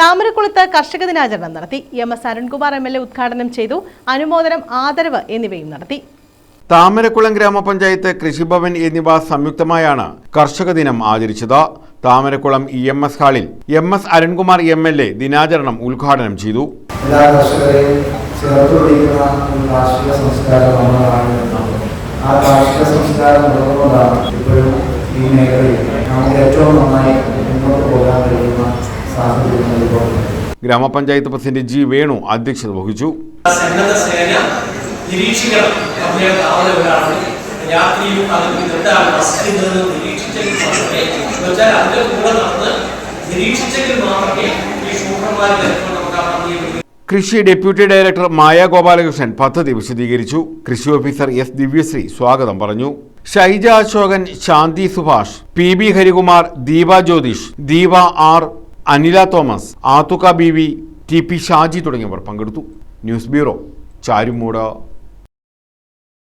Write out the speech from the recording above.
താമരക്കുളത്ത് കർഷക ദിനാചരണം നടത്തി. M S Arunkumar M L A ഉദ്ഘാടനം ചെയ്തു. അനുമോദനം ആദരവ് എന്നിവയും നടത്തി. താമരക്കുളം ഗ്രാമപഞ്ചായത്ത് കൃഷിഭവൻ എന്നിവ സംയുക്തമായാണ് കർഷക ദിനം ആചരിച്ചത്. താമരക്കുളം ഇ എം എസ് ഹാളിൽ M S Arunkumar M L A ദിനാചരണം ഉദ്ഘാടനം ചെയ്തു. എല്ലാ കർഷകരെയും ഒരു കാർഷിക സംസ്കാരം ആ കാർഷിക സംസ്കാരം ഉള്ളതുകൊണ്ടാണ് ഇപ്പോഴും ഈ മേഖലയിൽ നമുക്ക് ഏറ്റവും നന്നായി ഗ്രാമപഞ്ചായത്ത് പ്രസിഡന്റ് ജി വേണു അധ്യക്ഷത വഹിച്ചു. സന്നദ്ധ സേന നിരീക്ഷിക്കണം. പ്രത്യേക കാവലവരാണ് രാത്രിയും പകലും രണ്ടാണ് ബസ്സിൽ നിന്ന് നിരീക്ഷിച്ചെങ്കിൽ മാത്രമേ എന്നുവെച്ചാൽ അതിന്റെ കൂടെ നടന്ന് നിരീക്ഷിച്ചെങ്കിൽ മാത്രമേ ഈ ശൂദ്രന്മാർ നമുക്ക് കൃഷി ഡെപ്യൂട്ടി ഡയറക്ടർ മായ ഗോപാലകൃഷ്ണൻ പദ്ധതി വിശദീകരിച്ചു. കൃഷി ഓഫീസർ എസ് ദിവ്യശ്രീ സ്വാഗതം പറഞ്ഞു. Shaija Ashokan Shanthi Subhash P B Harikumar Deepa Jyothish Deepa R Anila Thomas ആത്തുക B V T P Shaji തുടങ്ങിയവർ പങ്കെടുത്തു. News bureau Charummood.